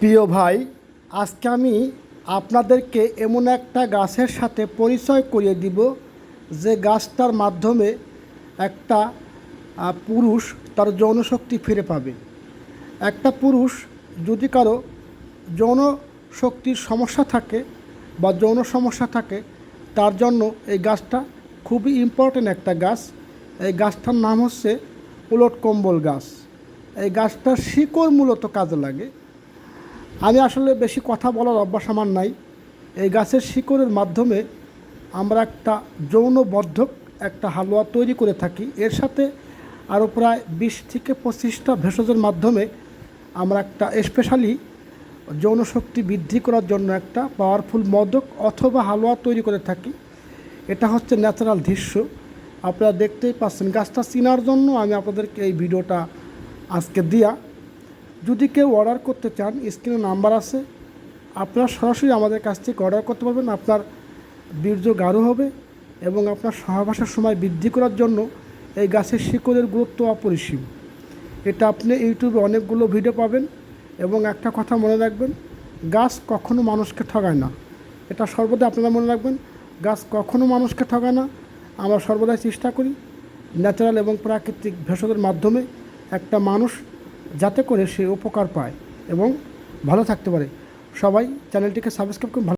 প্রিয় ভাই, আজকে আমি আপনাদেরকে এমন একটা গাছের সাথে পরিচয় করিয়ে দিব, যে গাছটার মাধ্যমে একটা পুরুষ তার যৌনশক্তি ফিরে পাবে। একটা পুরুষ যদি কারও যৌন শক্তির সমস্যা থাকে বা যৌন সমস্যা থাকে, তার জন্য এই গাছটা খুবই ইম্পর্ট্যান্ট একটা গাছ। এই গাছটার নাম হচ্ছে উলট কম্বল গাছ। এই গাছটার শিকড় মূলত কাজে লাগে। আমি আসলে বেশি কথা বলার অভ্যাস আমার নাই। এই গাছের শিকড়ের মাধ্যমে আমরা একটা যৌনবদ্ধক একটা হালুয়া তৈরি করে থাকি। এর সাথে আরও প্রায় বিশ থেকে পঁচিশটা ভেষজের মাধ্যমে আমরা একটা স্পেশালি যৌনশক্তি বৃদ্ধি করার জন্য একটা পাওয়ারফুল মদক অথবা হালুয়া তৈরি করে থাকি। এটা হচ্ছে ন্যাচারাল দৃশ্য। আপনারা দেখতেই পাচ্ছেন, গাছটা চিনার জন্য আমি আপনাদেরকে এই ভিডিওটা আজকে দিয়া যদি কেউ অর্ডার করতে চান স্ক্রিনে নাম্বার আছে। আপনারা সরাসরি আমাদের কাছ থেকে অর্ডার করতে পারবেন। আপনার বীর্য গাঢ় হবে এবং আপনার সহবাসের সময় বৃদ্ধি করার জন্য এই গাছের শিকড়ের গুরুত্ব অপরিসীম। এটা আপনি ইউটিউবে অনেকগুলো ভিডিও পাবেন এবং একটা কথা মনে রাখবেন, গাছ কখনো মানুষকে ঠগায় না। এটা সর্বদা আপনারা মনে রাখবেন, গাছ কখনো মানুষকে ঠগায় না। আমরা সর্বদাই চেষ্টা করি ন্যাচারাল এবং প্রাকৃতিক ভেষজের মাধ্যমে একটা মানুষ যাতে করে সে উপকার পায় এবং ভালো থাকতে পারে। সবাই চ্যানেলটিকে সাবস্ক্রাইব করে